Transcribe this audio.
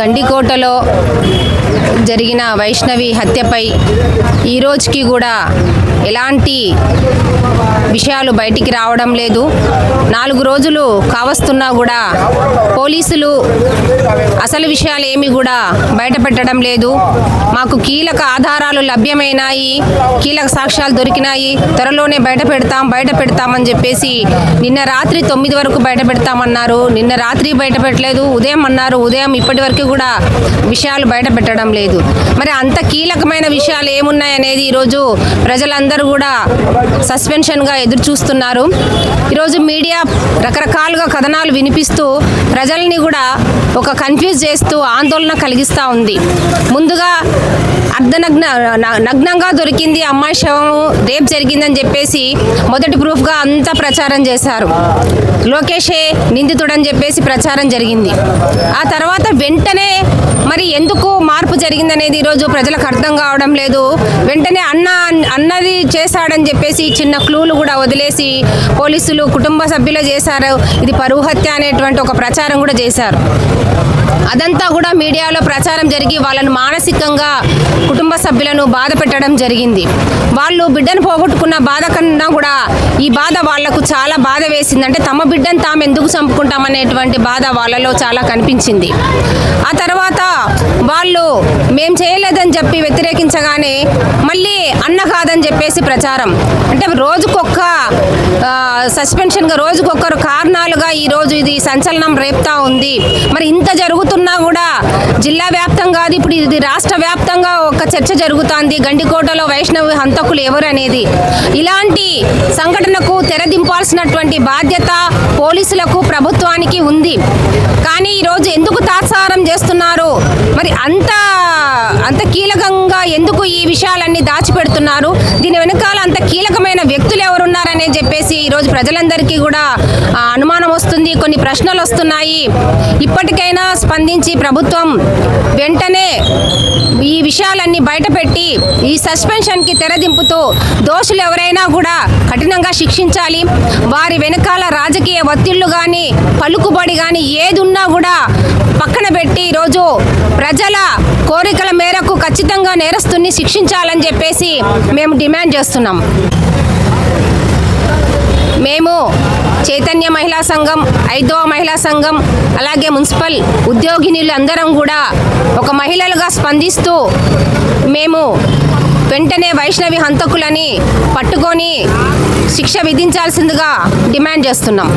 గండికోటలో జరిగిన వైష్ణవి హత్యపై ఈ రోజుకి కూడా ఎలాంటి విషయాలు బయటికి రావడం లేదు. నాలుగు రోజులు కావస్తున్నా కూడా పోలీసులు అసలు విషయాలు ఏమి కూడా బయట పెట్టడం లేదు. మాకు కీలక ఆధారాలు లభ్యమైనాయి. కీలక సాక్ష్యాలు దొరికినాయి. త్వరలోనే బయట పెడతాం బయట పెడతామని చెప్పేసి నిన్న రాత్రి తొమ్మిది వరకు బయట పెడతామన్నారు. నిన్న రాత్రి బయట పెట్టలేదు. ఉదయం అన్నారు. ఉదయం ఇప్పటి వరకు కూడా విషయాలు బయట పెట్టడం లేదు. మరి అంత కీలకమైన విషయాలు ఏమున్నాయనేది ఈరోజు ప్రజలందరూ కూడా సస్పెన్షన్గా ఎదురు చూస్తున్నారు ఈరోజు మీడియా రకరకాలుగా కథనాలు వినిపిస్తూ ప్రజల్ని కూడా ఒక కన్ఫ్యూజ్ చేస్తూ ఆందోళన కలిగిస్తూ ఉంది. ముందుగా అర్ధనగ్న న- నగ్నంగా దొరికింది అమ్మాయి శవము రేప్ జరిగిందని చెప్పేసి మొదటి ప్రూఫ్గా అంతా ప్రచారం చేశారు. లోకేషే నిందితుడని చెప్పేసి ప్రచారం జరిగింది. ఆ తర్వాత వెంటనే మరి ఎందుకు మార్పు జరిగిందనేది ఈరోజు ప్రజలకు అర్థం కావడం లేదు. వెంటనే అన్న అన్నది చేశాడని చెప్పేసి చిన్న క్లూలు కూడా వదిలేసి పోలీసులు కుటుంబ సభ్యులే చేశారు. ఇది పరువు హత్య అనేటువంటి ఒక ప్రచారం కూడా చేశారు. అదంతా కూడా మీడియాలో ప్రచారం జరిగి వాళ్ళను మానసికంగా కుటుంబ సభ్యులను బాధ పెట్టడం జరిగింది. వాళ్ళు బిడ్డను పోగొట్టుకున్న బాధ కన్నా కూడా ఈ బాధ వాళ్ళకు చాలా బాధ వేసింది. అంటే తమ బిడ్డను తాము ఎందుకు చంపుకుంటామనేటువంటి బాధ వాళ్ళలో చాలా కనిపించింది. ఆ తర్వాత వాళ్ళు మేం చేయలేదని చెప్పి వ్యతిరేకించగానే మళ్ళీ అన్న కాదని చెప్పేసి ప్రచారం. అంటే రోజుకొక్క సస్పెన్షన్గా రోజుకొక్కరు కారణాలుగా ఈరోజు ఇది సంచలనం రేపుతా ఉంది. మరి ఇంత జరుగుతున్నా కూడా జిల్లా వ్యాప్తంగా కాదు ఇప్పుడు ఇది రాష్ట్ర వ్యాప్తంగా ఒక చర్చ జరుగుతోంది. గండికోటలో వైష్ణవి హంతకులు ఎవరు అనేది. ఇలాంటి సంఘటనకు తెరదింపాల్సినటువంటి బాధ్యత పోలీసులకు ప్రభుత్వానికి ఉంది. కానీ ఈరోజు ఎందుకు తాత్సారం చేస్తున్నారు మరి అంత అంత కీలకంగా ఎందుకు ఈ విషయాలన్నీ దాచిపెడుతున్నారు? దీని వెనకాల అంత కీలకమైన వ్యక్తులు ఎవరున్నారని చెప్పేసి ఈరోజు ప్రజలందరికీ కూడా అనుమానం వస్తుంది. కొన్ని ప్రశ్నలు వస్తున్నాయి. ఇప్పటికైనా స్పందించి ప్రభుత్వం వెంటనే ఈ విషయాలన్నీ బయటపెట్టి ఈ సస్పెన్షన్కి తెరదింపుతూ దోషులు ఎవరైనా కూడా కఠినంగా శిక్షించాలి. వారి వెనకాల రాజకీయ ఒత్తిళ్ళు కానీ పలుకుబడి కానీ ఏది ఉన్నా కూడా పక్కన పెట్టి ఈరోజు ప్రజల కోరికల మేర మేరకు ఖచ్చితంగా నేరస్తుని శిక్షించాలని చెప్పేసి మేము డిమాండ్ చేస్తున్నాం. మేము చైతన్య మహిళా సంఘం ఐదవ మహిళా సంఘం అలాగే మున్సిపల్ ఉద్యోగినీలు అందరం కూడా ఒక మహిళలుగా స్పందిస్తూ మేము వెంటనే వైష్ణవి హంతకులని పట్టుకొని శిక్ష విధించాల్సిందిగా డిమాండ్ చేస్తున్నాం.